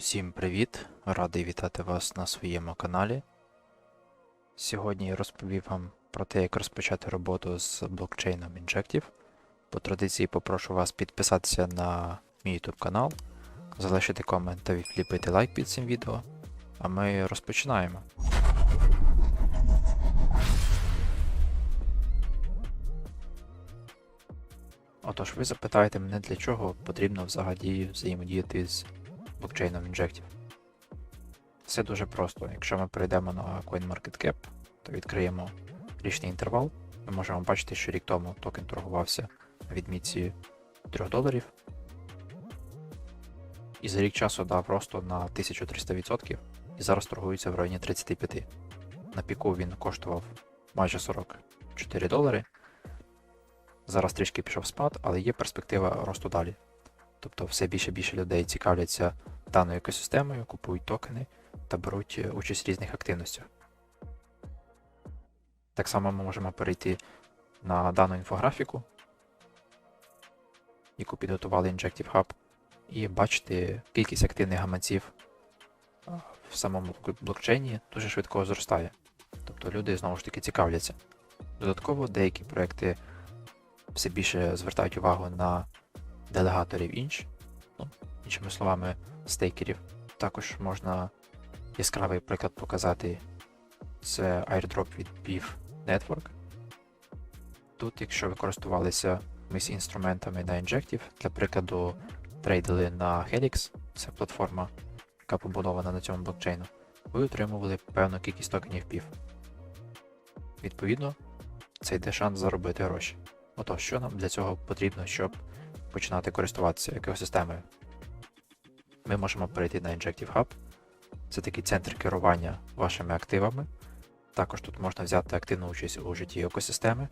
Усім привіт! Радий вітати вас на своєму каналі. Сьогодні я розповів вам про те, як розпочати роботу з блокчейном Injective. По традиції попрошу вас підписатися на мій YouTube канал, залишити комент та відліпити лайк під цим відео. А ми розпочинаємо. Отож, ви запитаєте мене, для чого потрібно взагалі взаємодіяти з блокчейном Injective. Все дуже просто. Якщо ми перейдемо на CoinMarketCap, то відкриємо річний інтервал. Ми можемо бачити, що рік тому токен торгувався на відмітці 3 доларів. І за рік часу дав росту на 1300% і зараз торгується в районі 35. На піку він коштував майже 44 долари. Зараз трішки пішов спад, але є перспектива росту далі. Тобто все більше і більше людей цікавляться даною екосистемою, купують токени та беруть е, участь в різних активностях. Так само ми можемо перейти на дану інфографіку, яку підготували Injective Hub, і бачити кількість активних гаманців в самому блокчейні дуже швидко зростає. Тобто люди знову ж таки цікавляться. Додатково деякі проекти все більше звертають увагу на делегаторів інч, ну, іншими словами, стейкерів. Також можна яскравий приклад показати це airdrop від BIF Network. Тут, якщо ви користувалися якимись інструментами на Injective, для прикладу, трейдили на Helix, це платформа, яка побудована на цьому блокчейну, ви отримували певну кількість токенів BIF. Відповідно, це йде шанс заробити гроші. Отож, що нам для цього потрібно, щоб починати користуватися екосистемою? Ми можемо перейти на Injective Hub. Це такий центр керування вашими активами. Також тут можна взяти активну участь у житті екосистеми.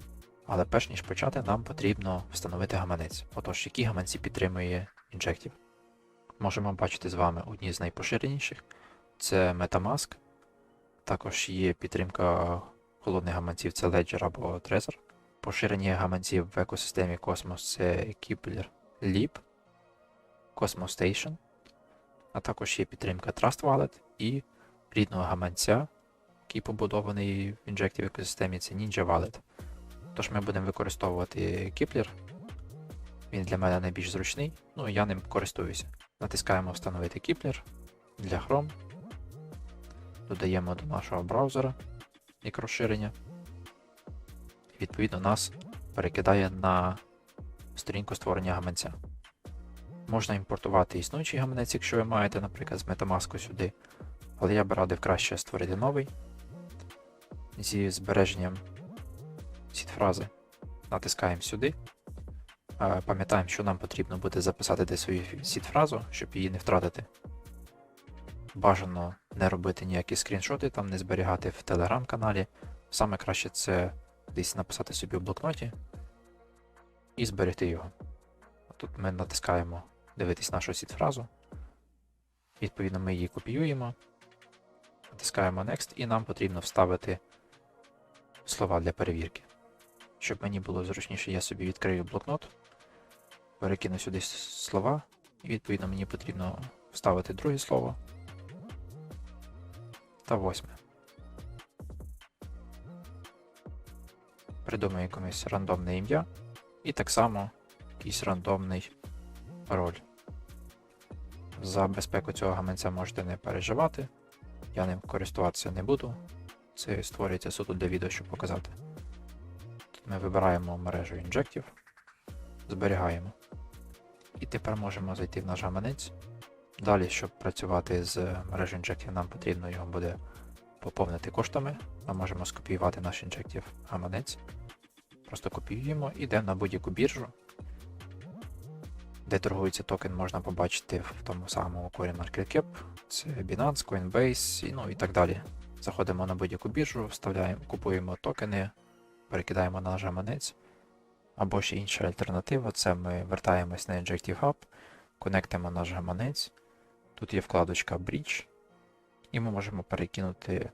Але перш ніж почати, нам потрібно встановити гаманець. Отож, які гаманці підтримує Injective? Можемо бачити з вами одні з найпоширеніших. Це Metamask. Також є підтримка холодних гаманців, це Ledger або Trezor. Поширені гаманців в екосистемі Cosmos це Kepler Lib, Cosmos Station, а також є підтримка Trust Wallet і рідного гаманця, який побудований в Injective екосистемі, це Ninja Wallet. Тож ми будемо використовувати Kepler. Він для мене найбільш зручний, ну і я ним користуюся. Натискаємо Встановити Kepler для Chrome. Додаємо до нашого браузера як розширення відповідно нас перекидає на сторінку створення гаманця. Можна імпортувати існуючий гаманець, якщо ви маєте, наприклад, з Metamask сюди, але я б радив краще створити новий зі збереженням сід-фрази. Натискаємо сюди. Пам'ятаємо, що нам потрібно буде записати десь свою сід-фразу, щоб її не втратити. Бажано не робити ніякі скріншоти, там не зберігати в телеграм-каналі. Саме краще це десь написати собі в блокноті і зберегти його. Тут ми натискаємо дивитись нашу сід-фразу. Відповідно, ми її копіюємо, натискаємо Next, і нам потрібно вставити слова для перевірки. Щоб мені було зручніше, я собі відкрию блокнот, перекину сюди слова, і відповідно мені потрібно вставити друге слово та восьме. придумаю якомусь рандомне ім'я, і так само якийсь рандомний пароль. За безпеку цього гаманця можете не переживати. Я ним користуватися не буду. Це створюється суто для відео, щоб показати. Тут ми вибираємо мережу Injective, зберігаємо. І тепер можемо зайти в наш гаманець. Далі, щоб працювати з мережею Injective, нам потрібно його буде поповнити коштами. Ми можемо скопіювати наш Injective гаманець. Просто копіюємо, йдемо на будь-яку біржу, де торгується токен, можна побачити в тому самому CoinMarketCap, це Binance, Coinbase і, ну, і так далі. Заходимо на будь-яку біржу, вставляємо, купуємо токени, перекидаємо на наш гаманець. Або ще інша альтернатива це ми вертаємось на Injective Hub, конектимо наш гаманець. Тут є вкладочка Bridge, і ми можемо перекинути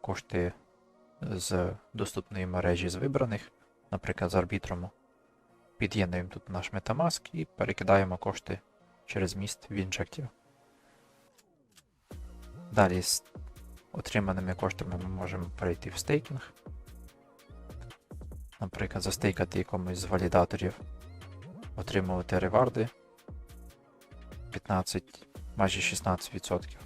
кошти з доступної мережі з вибраних, наприклад, з арбітрому. Під'єднуємо тут наш Metamask і перекидаємо кошти через міст в Injective. Далі з отриманими коштами ми можемо перейти в стейкінг. Наприклад, застейкати якомусь з валідаторів, отримувати реварди 15, майже 16%.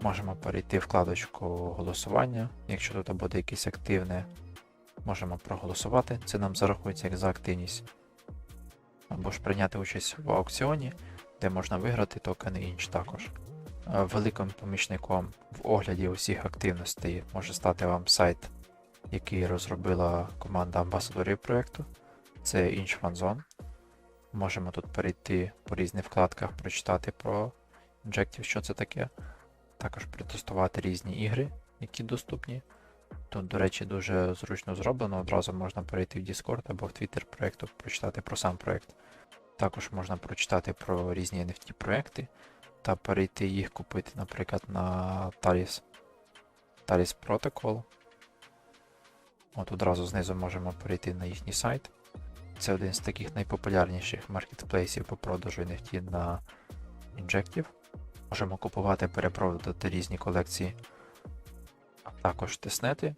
Можемо перейти в вкладочку голосування. Якщо тут буде якесь активне, можемо проголосувати. Це нам зарахується як за активність. Або ж прийняти участь в аукціоні, де можна виграти токени інч також. Е, Великим помічником в огляді усіх активностей може стати вам сайт, який розробила команда амбасадорів проєкту. Це InchFanZone. Можемо тут перейти по різних вкладках, прочитати про Injective, що це таке. Також протестувати різні ігри, які доступні. Тут, до речі, дуже зручно зроблено. Одразу можна перейти в Discord або в Twitter проєкту, прочитати про сам проєкт. Також можна прочитати про різні NFT проєкти та перейти їх купити, наприклад, на Talis, Talis Protocol. От одразу знизу можемо перейти на їхній сайт. Це один з таких найпопулярніших маркетплейсів по продажу NFT на Injective. Можемо купувати, перепродати різні колекції. Також тиснети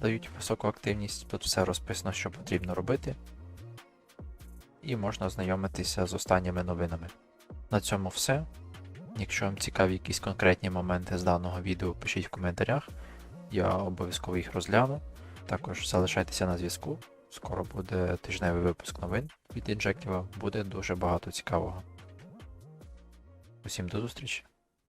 дають високу активність. Тут все розписано, що потрібно робити. І можна ознайомитися з останніми новинами. На цьому все. Якщо вам цікаві якісь конкретні моменти з даного відео, пишіть в коментарях. Я обов'язково їх розгляну. Також залишайтеся на зв'язку. Скоро буде тижневий випуск новин від Injective. Буде дуже багато цікавого. Усім до зустрічі!